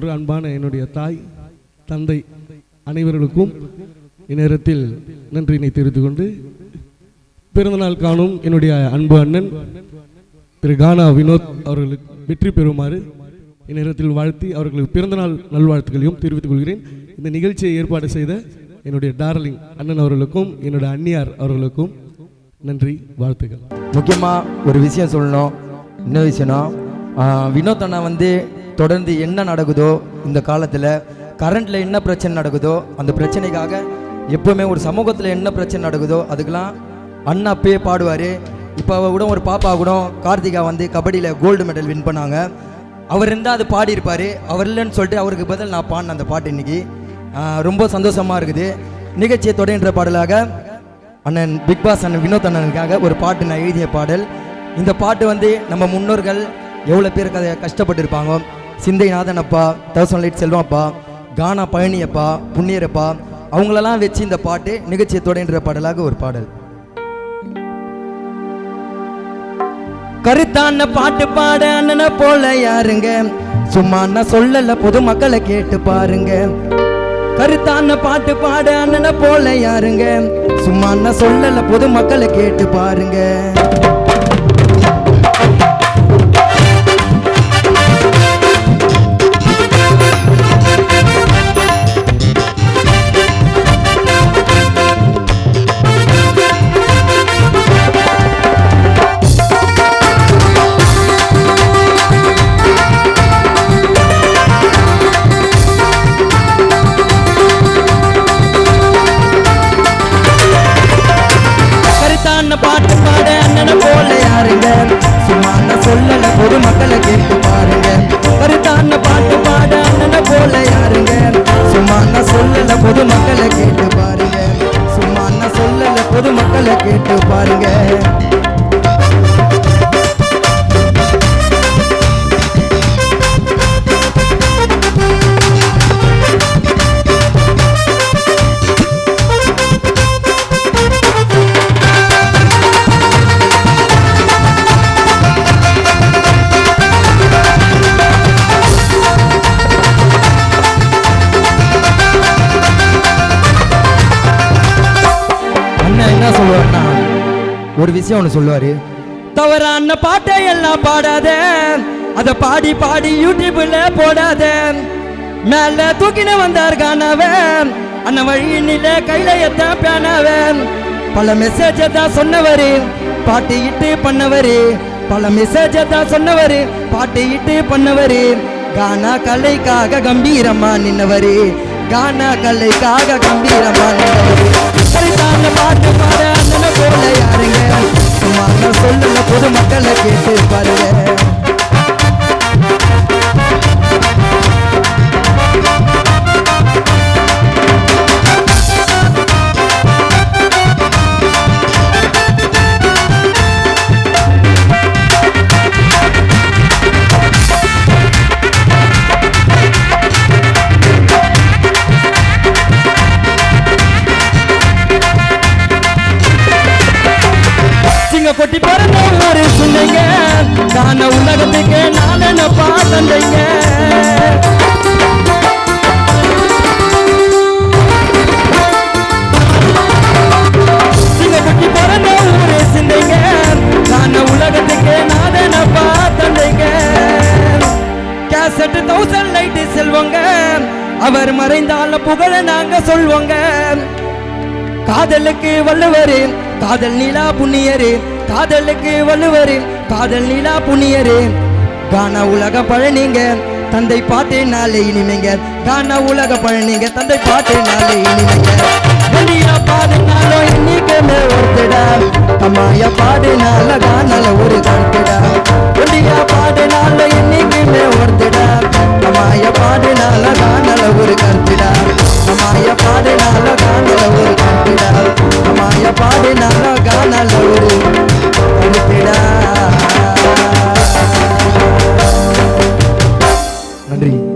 போன்ற அன்பான என்னுடைய தாய் தந்தை அனைவர்களுக்கும் இந்நேரத்தில் நன்றியினை தெரிவித்துக் கொண்டு பிறந்தநாள் காணும் என்னுடைய அன்பு அண்ணன் திரு கானா வினோத் அவர்களுக்கு வெற்றி பெறுமாறு இந்நேரத்தில் வாழ்த்தி அவர்களுக்கு பிறந்தநாள் நல்வாழ்த்துக்களையும் தெரிவித்துக் கொள்கிறேன். இந்த நிகழ்ச்சியை ஏற்பாடு செய்த என்னுடைய டார்லிங் அண்ணன் அவர்களுக்கும் என்னுடைய அன்னியார் அவர்களுக்கும் நன்றி வாழ்த்துக்கள். முக்கியமாக ஒரு விஷயம் சொல்லணும். என்ன விஷயம்னா வினோத் அண்ணா வந்து தொடர்ந்து என்ன நடக்குதோ இந்த காலத்தில் கரண்ட்டில் என்ன பிரச்சனை நடக்குதோ அந்த பிரச்சனைக்காக எப்போவுமே ஒரு சமூகத்தில் என்ன பிரச்சனை நடக்குதோ அதுக்கெலாம் அண்ணா அப்பயே பாடுவார். இப்போ அவ கூட ஒரு பாப்பா கூட கார்த்திகா வந்து கபடியில் கோல்டு மெடல் வின் பண்ணாங்க. அவர் இருந்தால் அது பாடியிருப்பார். அவர் இல்லைன்னு சொல்லிட்டு அவருக்கு பதில் நான் பாடினேன் அந்த பாட்டு இன்னைக்கு. ரொம்ப சந்தோஷமாக இருக்குது. நிகழ்ச்சியை தொடங்கின்ற பாடலாக அண்ணன் பிக் பாஸ் அண்ணன் வினோத் அண்ணனுக்காக ஒரு பாட்டு நான் எழுதிய பாடல். இந்த பாட்டு வந்து நம்ம முன்னோர்கள் எவ்வளோ பேருக்கு அதை கஷ்டப்பட்டிருப்பாங்க சிந்தை நாதன் அப்பா தௌசண்ட் லைட் செல்வம் அப்பா கானா பழனியப்பா புண்ணியரப்பா அவங்களெல்லாம் வச்சு இந்த பாட்டு நிகழ்ச்சியை தொடர்கின்ற பாடலாக ஒரு பாடல். கருத்தான பாட்டு பாட அண்ணனை போல யாருங்க? சும்மா நான் சொல்லல பொதுமக்களை கேட்டு பாருங்க. கருத்தான பாட்டு பாட அண்ணனை போல யாருங்க? சும்மா நான் சொல்லல பொதுமக்களை கேட்டு பாருங்க. பாட்டு அண்ணனை போல யாருங்க? சும்மா நான் சொல்லல பொதுமக்களை கேட்டு பாருங்க. கருத்தான பாட்டு பாட அண்ணனை போல யாருங்க? சும்மா நான் சொல்லல பொதுமக்களை கேட்டு பாருங்க. சும்மா நான் சொல்லல பொதுமக்களை கேட்டு பாருங்க. ஒரு விஷயம் ஒன்று சொல்லுவார். தவறான பாட்டை எல்லாம் பாடாத. அதை பாடி பாடி யூடியூப்ல போடாத. மேல தூக்கின வந்தார் காணவன் அண்ணன் நில கையில எத்தான் பேனவன் பல மெசேஜ் தான் சொன்னவரு பாட்டு இட்டு பண்ணவரு. பல மெசேஜ் தான் சொன்னவரு பாட்டு இட்டு பண்ணவரு. கானா கலைக்காக கம்பீரமா நின்னவரு. கானா கலைக்காக கம்பீரமா நின்னவரு பாட்டு பாட அண்ணனை போல யாருங்க? சும்மா நான் பொதுமக்களை கேட்டு பாருங்க. சிங்க கொட்டி பிறந்த ஒரு சொன்னீங்க. காண உலகத்துக்கு நான் என்ன பார்த்தீங்க சிந்தைங்க உலகத்துக்கு நான் என்ன பார்த்தீங்க தௌசண்ட் செல்வங்க. அவர் மறைந்தால புகழ நாங்க சொல்வோங்க. காதலுக்கு வள்ளுவரு காதல் நிலா புண்ணியரு காதலுக்கு வள்ளுவரு காதல் நிலா புண்ணியரு. கானா உலக பழனிங்க தந்தை பாட்டு நாளை இனிமைங்க. கானா உலக பழனிங்க தந்தை பாட்டு நாளை இனிமைங்க. வெளியா பாடுனாலும் இன்னைக்குமே ஒருத்தடா. அம்மாய பாடுனால கானால Three.